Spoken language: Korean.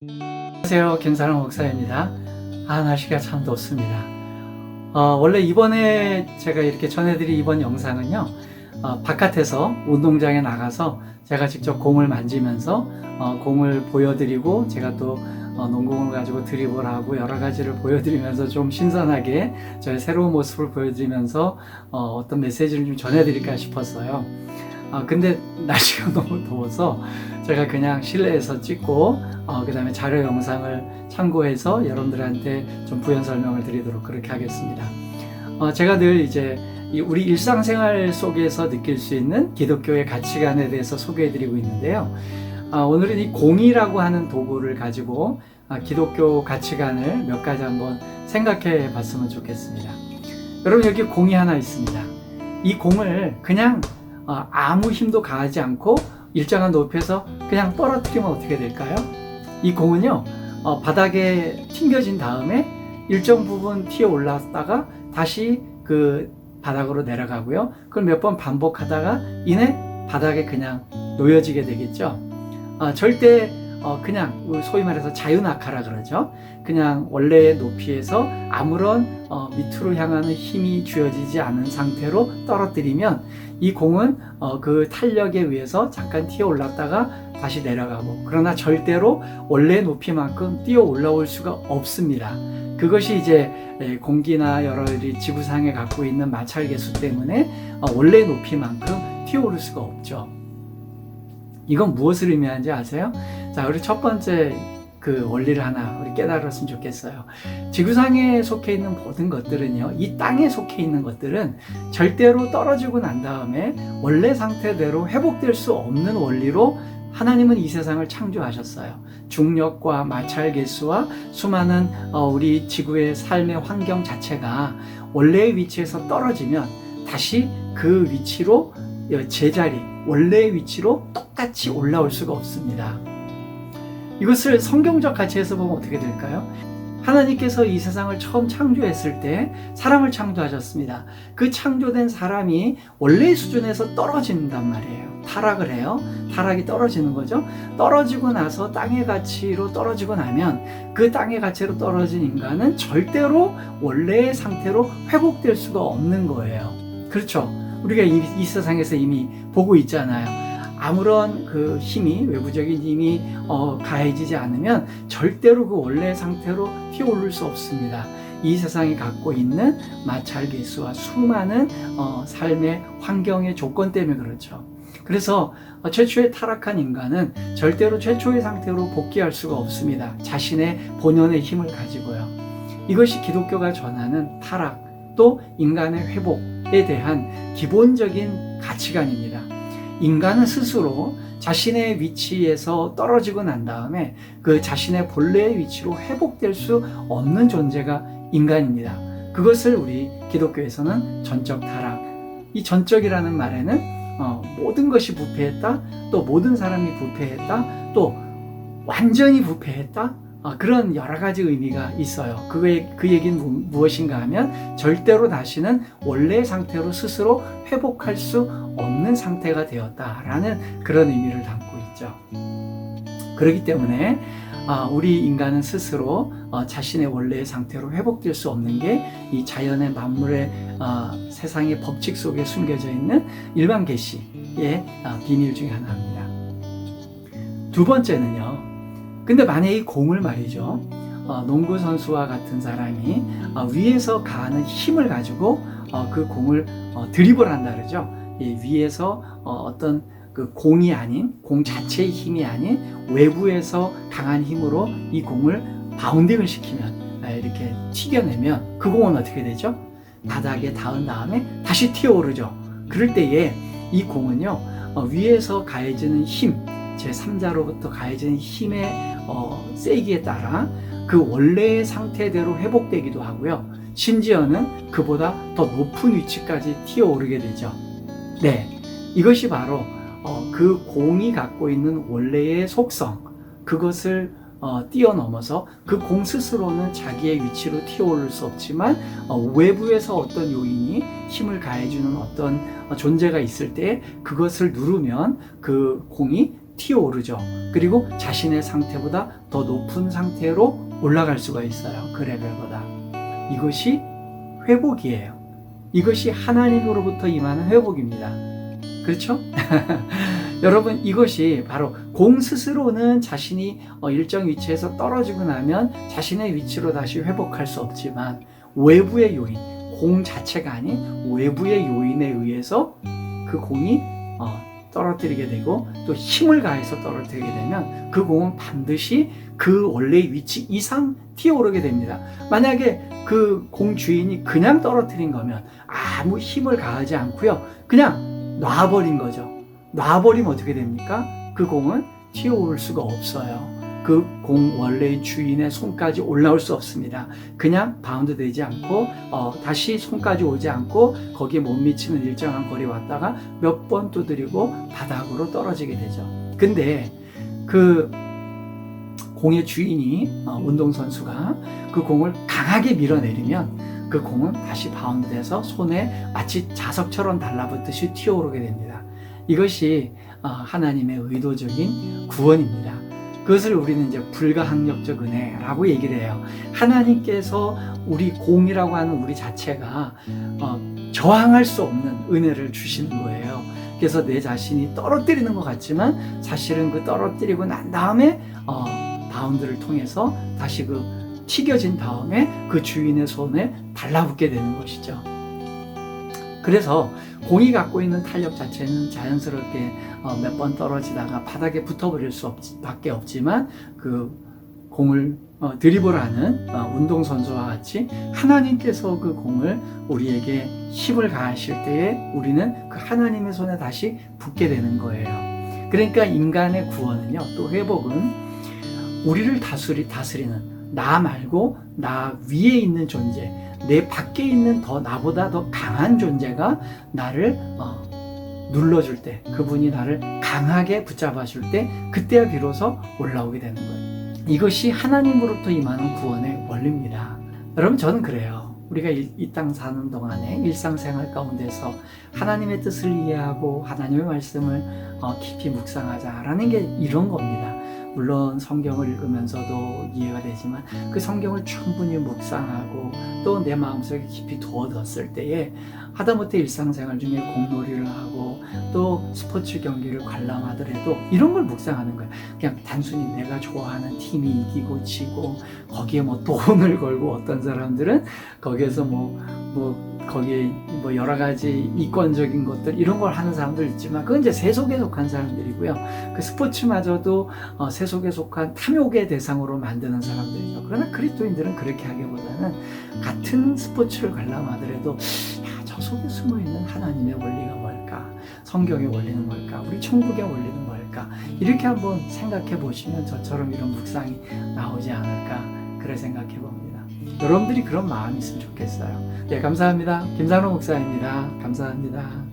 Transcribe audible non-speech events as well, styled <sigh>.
안녕하세요. 김사랑 목사입니다. 아, 날씨가 참 덥습니다. 어, 원래 이번에 제가 이렇게 전해드린 이번 영상은요, 어, 바깥에서 운동장에 나가서 제가 직접 공을 만지면서 어, 공을 보여드리고 제가 또 어, 농공을 가지고 드리블 하고 여러 가지를 보여드리면서 좀 신선하게 저의 새로운 모습을 보여드리면서 어, 떤 메시지를 좀 전해드릴까 싶었어요. 아, 근데 <laughs> 날씨가 너무 더워서 제가 그냥 실내에서 찍고 어, 그 다음에 자료 영상을 참고해서 여러분들한테 좀 부연 설명을 드리도록 그렇게 하겠습니다. 어, 제가 늘 이제 이 우리 일상생활 속에서 느낄 수 있는 기독교의 가치관에 대해서 소개해드리고 있는데요. 아, 오늘은 이 공이라고 하는 도구를 가지고 아, 기독교 가치관을 몇 가지 한번 생각해 봤으면 좋겠습니다. 여러분 여기 공이 하나 있습니다. 이 공을 그냥 어, 아무 힘도 가하지 않고 일정한 높이에서 그냥 떨어뜨리면 어떻게 될까요? 이 공은요 어, 바닥에 튕겨진 다음에 일정 부분 튀어 올랐다가 다시 그 바닥으로 내려가고요. 그걸 몇 번 반복하다가 이내 바닥에 그냥 놓여지게 되겠죠. 어, 절대 어, 그냥 소위 말해서 자유낙하라 그러죠. 그냥 원래의 높이에서 아무런 어, 밑으로 향하는 힘이 주어지지 않은 상태로 떨어뜨리면 이 공은 어, 그 탄력에 의해서 잠깐 튀어 올랐다가 다시 내려가고 그러나 절대로 원래 높이만큼 뛰어 올라올 수가 없습니다. 그것이 이제 에, 공기나 여러 이 지구상에 갖고 있는 마찰 계수 때문에 어, 원래 높이만큼 튀어 오를 수가 없죠. 이건 무엇을 의미하는지 아세요? 자, 우리 첫 번째 그 원리를 하나 우리 깨달았으면 좋겠어요. 지구상에 속해 있는 모든 것들은요, 이 땅에 속해 있는 것들은 절대로 떨어지고 난 다음에 원래 상태대로 회복될 수 없는 원리로 하나님은 이 세상을 창조하셨어요. 중력과 마찰 계수와 수많은 어, 우리 지구의 삶의 환경 자체가 원래의 위치에서 떨어지면 다시 그 위치로 제자리, 원래의 위치로 똑같이 올라올 수가 없습니다. 이것을 성경적 가치에서 보면 어떻게 될까요? 하나님께서 이 세상을 처음 창조했을 때 사람을 창조하셨습니다. 그 창조된 사람이 원래의 수준에서 떨어진단 말이에요. 타락을 해요. 타락이 떨어지는 거죠. 떨어지고 나서 땅의 가치로 떨어지고 나면 그 땅의 가치로 떨어진 인간은 절대로 원래의 상태로 회복될 수가 없는 거예요. 그렇죠. 우리가 이, 이 세상에서 이미 보고 있잖아요. 아무런 그 힘이 외부적인 힘이 어, 가해지지 않으면 절대로 그 원래 상태로 튀어오를 수 없습니다. 이 세상이 갖고 있는 마찰 기수와 수많은 어, 삶의 환경의 조건 때문에 그렇죠. 그래서 어, 최초의 타락한 인간은 절대로 최초의 상태로 복귀할 수가 없습니다. 자신의 본연의 힘을 가지고요. 이것이 기독교가 전하는 타락 또 인간의 회복에 대한 기본적인 가치관입니다. 인간은 스스로 자신의 위치에서 떨어지고 난 다음에 그 자신의 본래의 위치로 회복될 수 없는 존재가 인간입니다. 그것을 우리 기독교에서는 전적 타락. 이 전적이라는 말에는 어, 모든 것이 부패했다, 또 모든 사람이 부패했다, 또 완전히 부패했다. 어, 그런 여러 가지 의미가 있어요. 그의 그 얘기는 무, 무엇인가 하면 절대로 다시는 원래 상태로 스스로 회복할 수 없는 상태가 되었다라는 그런 의미를 담고 있죠. 그렇기 때문에 어, 우리 인간은 스스로 어, 자신의 원래의 상태로 회복될 수 없는 게 이 자연의 만물의 어, 세상의 법칙 속에 숨겨져 있는 일반 계시의 어, 비밀 중에 하나입니다. 두 번째는요. 근데 만약에 이 공을 말이죠. 어, 농구 선수와 같은 사람이 어, 위에서 가하는 힘을 가지고 어, 그 공을 어, 드리블 한다 그러죠. 이 위에서 어, 떤 그 공이 아닌 공 자체의 힘이 아닌 외부에서 강한 힘으로 이 공을 바운딩을 시키면 아, 이렇게 튀겨내면 그 공은 어떻게 되죠? 바닥에 닿은 다음에 다시 튀어오르죠. 그럴 때에 이 공은요 어, 위에서 가해지는 힘, 제 3자로부터 가해지는 힘의 어, 세기에 따라 그 원래의 상태대로 회복되기도 하고요. 심지어는 그보다 더 높은 위치까지 튀어오르게 되죠. 네, 이것이 바로 어, 그 공이 갖고 있는 원래의 속성, 그것을 어, 뛰어넘어서 그 공 스스로는 자기의 위치로 튀어오를 수 없지만 어, 외부에서 어떤 요인이 힘을 가해주는 어떤 어, 존재가 있을 때 그것을 누르면 그 공이 튀어 오르죠. 그리고 자신의 상태보다 더 높은 상태로 올라갈 수가 있어요. 그 레벨보다. 이것이 회복이에요. 이것이 하나님으로부터 임하는 회복입니다. 그렇죠? <laughs> 여러분 이것이 바로 공 스스로는 자신이 어, 일정 위치에서 떨어지고 나면 자신의 위치로 다시 회복할 수 없지만 외부의 요인, 공 자체가 아닌 외부의 요인에 의해서 그 공이 어, 떨어뜨리게 되고 또 힘을 가해서 떨어뜨리게 되면 그 공은 반드시 그 원래의 위치 이상 튀어오르게 됩니다. 만약에 그 공 주인이 그냥 떨어뜨린 거면 아무 힘을 가하지 않고요. 그냥 놔버린 거죠. 놔버리면 어떻게 됩니까? 그 공은 튀어오를 수가 없어요. 그 공 원래의 주인의 손까지 올라올 수 없습니다. 그냥 바운드 되지 않고 어, 다시 손까지 오지 않고 거기에 못 미치는 일정한 거리 왔다가 몇 번 두드리고 바닥으로 떨어지게 되죠. 근데 그 공의 주인이 어, 운동선수가 그 공을 강하게 밀어내리면 그 공은 다시 바운드돼서 손에 마치 자석처럼 달라붙듯이 튀어오르게 됩니다. 이것이 어, 하나님의 의도적인 구원입니다. 그것을 우리는 이제 불가항력적 은혜라고 얘기를 해요. 하나님께서 우리 공이라고 하는 우리 자체가 어, 저항할 수 없는 은혜를 주시는 거예요. 그래서 내 자신이 떨어뜨리는 것 같지만 사실은 그 떨어뜨리고 난 다음에 어, 바운드를 통해서 다시 그 튀겨진 다음에 그 주인의 손에 달라붙게 되는 것이죠. 그래서 공이 갖고 있는 탄력 자체는 자연스럽게 어, 몇번 떨어지다가 바닥에 붙어버릴 수 없지, 밖에 없지만 그 공을 어, 드리블하는 어, 운동선수와 같이 하나님께서 그 공을 우리에게 힘을 가하실 때에 우리는 그 하나님의 손에 다시 붙게 되는 거예요. 그러니까 인간의 구원은요, 또 회복은 우리를 다스리, 다스리는 나 말고 나 위에 있는 존재, 내 밖에 있는 더 나보다 더 강한 존재가 나를 어, 눌러줄 때, 그분이 나를 강하게 붙잡아 줄 때, 그때야 비로소 올라오게 되는 거예요. 이것이 하나님으로부터 임하는 구원의 원리입니다. 여러분, 저는 그래요. 우리가 이 땅 사는 동안에 일상생활 가운데서 하나님의 뜻을 이해하고 하나님의 말씀을 어, 깊이 묵상하자라는 게 이런 겁니다. 물론 성경을 읽으면서도 이해가 되지만 그 성경을 충분히 묵상하고 또 내 마음속에 깊이 두어뒀을 때에 하다못해 일상생활 중에 공놀이를 하고 또 스포츠 경기를 관람하더라도 이런 걸 묵상하는 거야. 그냥 단순히 내가 좋아하는 팀이 이기고 지고 거기에 뭐 돈을 <laughs> 걸고 어떤 사람들은 거기에서 뭐, 뭐, 거기에 뭐 여러 가지 이권적인 것들 이런 걸 하는 사람들 있지만 그건 이제 세속에 속한 사람들이고요. 그 스포츠마저도 어, 세속에 속한 탐욕의 대상으로 만드는 사람들이죠. 그러나 그리스도인들은 그렇게 하기보다는 같은 스포츠를 관람하더라도 야, 저 속에 숨어 있는 하나님의 원리가 뭘까? 성경의 원리는 뭘까? 우리 천국의 원리는 뭘까? 이렇게 한번 생각해 보시면 저처럼 이런 묵상이 나오지 않을까? 그래 생각해 봅니다. 여러분들이 그런 마음이 있으면 좋겠어요. 네, 감사합니다. 김상로 목사입니다. 감사합니다.